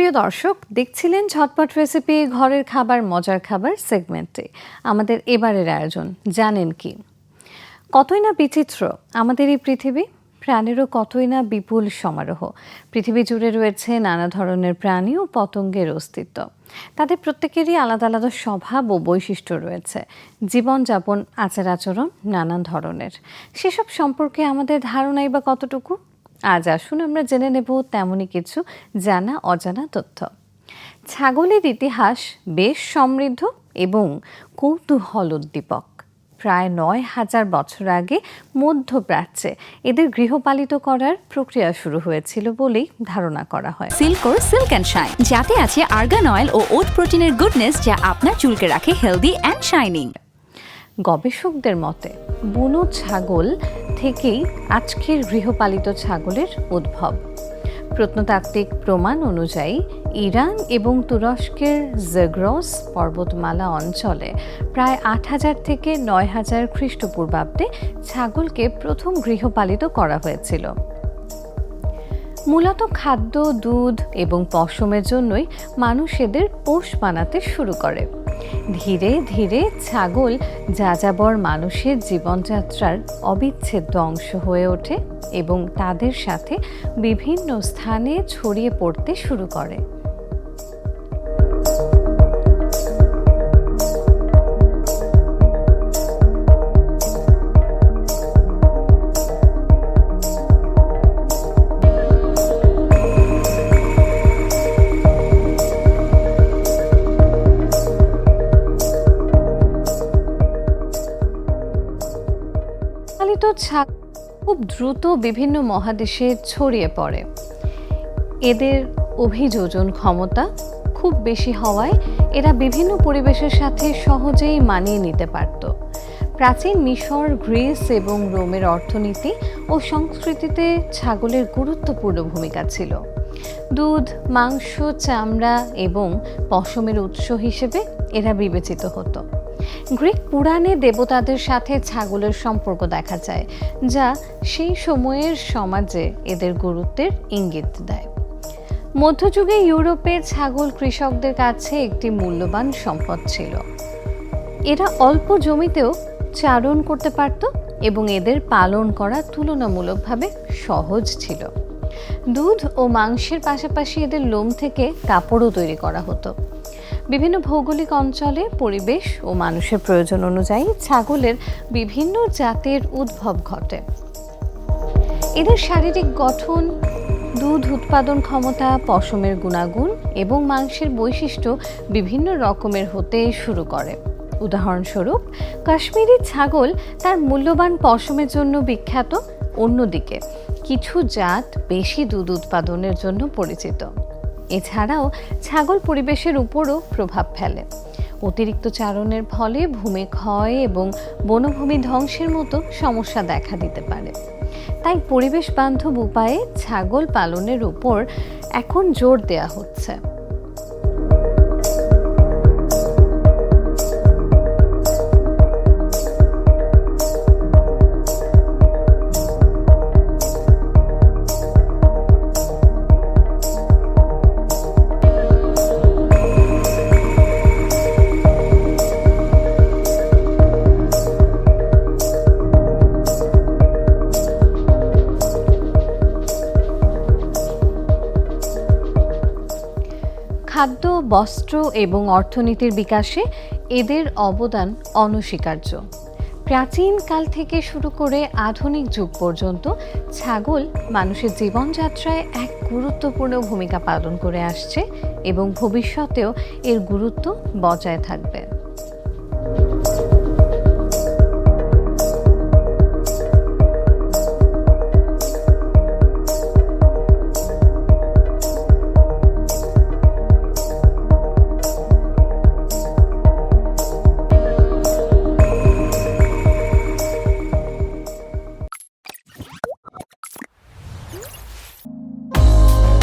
প্রিয় দর্শক, দেখছিলেন ঝটপট রেসিপি ঘরের খাবার, মজার খাবার সেগমেন্টে আমাদের এবারের আয়োজন, জানেন কি? কতই না বিচিত্র আমাদের এই পৃথিবী, প্রাণেরও কতই না বিপুল সমারোহ। পৃথিবী জুড়ে রয়েছে নানা ধরনের প্রাণী ও পতঙ্গের অস্তিত্ব। তাদের প্রত্যেকেরই আলাদা আলাদা স্বভাব ও বৈশিষ্ট্য রয়েছে। জীবনযাপন আচার আচরণ নানান ধরনের। সেসব সম্পর্কে আমাদের ধারণাই বা কতটুকু? আজ আসুন আমরা জেনে নেব তেমনই কিছু জানা অজানা তথ্য। ছাগলের ইতিহাস বেশ সমৃদ্ধ এবং কৌতূহল উদ্দীপক। প্রায় নয় হাজার বছর আগে মধ্যপ্রাচ্যে এদের গৃহপালিত করার প্রক্রিয়া শুরু হয়েছিল বলেই ধারণা করা হয়। সিল্কোর সিল্ক অ্যান্ড শাইন, যাতে আছে আর্গান অয়েল ও ওট প্রোটিনের গুডনেস যা আপনার চুলকে রাখে হেলদি অ্যান্ড শাইনিং। গবেষকদের মতে, বুনো ছাগল থেকেই আজকের গৃহপালিত ছাগলের উদ্ভব। প্রত্নতাত্ত্বিক প্রমাণ অনুযায়ী, ইরান এবং তুরস্কের জেগ্রস পর্বতমালা অঞ্চলে প্রায় আট হাজার থেকে নয় হাজার খ্রিস্টপূর্বাব্দে ছাগলকে প্রথম গৃহপালিত করা হয়েছিল। মূলত খাদ্য, দুধ এবং পশমের জন্যই মানুষ এদের পোষ বানাতে শুরু করে। ধীরে ধীরে ছাগল যাযাবর মানুষের জীবনযাত্রার অবিচ্ছেদ্য অংশ হয়ে ওঠে এবং তাদের সাথে বিভিন্ন স্থানে ছড়িয়ে পড়তে শুরু করে। ছাগ খুব দ্রুত বিভিন্ন মহাদেশে ছড়িয়ে পড়ে। এদের অভিযোজন ক্ষমতা খুব বেশি হওয়ায় এরা বিভিন্ন পরিবেশের সাথে সহজেই মানিয়ে নিতে পারত। প্রাচীন মিশর, গ্রিস এবং রোমের অর্থনীতি ও সংস্কৃতিতে ছাগলের গুরুত্বপূর্ণ ভূমিকা ছিল। দুধ, মাংস, চামড়া এবং পশমের উৎস হিসেবে এরা বিবেচিত হতো। গ্রিক পুরাণে দেবতাদের সাথে ছাগলের সম্পর্ক দেখা যায়, যা সেই সময়ের সমাজে এদের গুরুত্বের ইঙ্গিত দেয়। মধ্যযুগে ইউরোপে ছাগল কৃষকদের কাছে একটি মূল্যবান সম্পদ ছিল। এরা অল্প জমিতেও চারণ করতে পারত এবং এদের পালন করা তুলনামূলকভাবে সহজ ছিল। দুধ ও মাংসের পাশাপাশি এদের লোম থেকে কাপড়ও তৈরি করা হতো। বিভিন্ন ভৌগোলিক অঞ্চলে পরিবেশ ও মানুষের প্রয়োজন অনুযায়ী ছাগলের বিভিন্ন জাতের উদ্ভব ঘটে। এদের শারীরিক গঠন, দুধ উৎপাদন ক্ষমতা, পশমের গুণাগুণ এবং মাংসের বৈশিষ্ট্য বিভিন্ন রকমের হতে শুরু করে। উদাহরণস্বরূপ, কাশ্মীরি ছাগল তার মূল্যবান পশমের জন্য বিখ্যাত। অন্যদিকে, কিছু জাত বেশি দুধ উৎপাদনের জন্য পরিচিত। এছাড়াও ছাগল পরিবেশের উপরও প্রভাব ফেলে। অতিরিক্ত চারণের ফলে ভূমি ক্ষয় এবং বনভূমি ধ্বংসের মতো সমস্যা দেখা দিতে পারে। তাই পরিবেশ বান্ধব উপায়ে ছাগল পালনের উপর এখন জোর দেয়া হচ্ছে। খাদ্য, বস্ত্র এবং অর্থনীতির বিকাশে এদের অবদান অনস্বীকার্য। প্রাচীনকাল থেকে শুরু করে আধুনিক যুগ পর্যন্ত ছাগল মানুষের জীবনযাত্রায় এক গুরুত্বপূর্ণ ভূমিকা পালন করে আসছে এবং ভবিষ্যতেও এর গুরুত্ব বজায় থাকবে।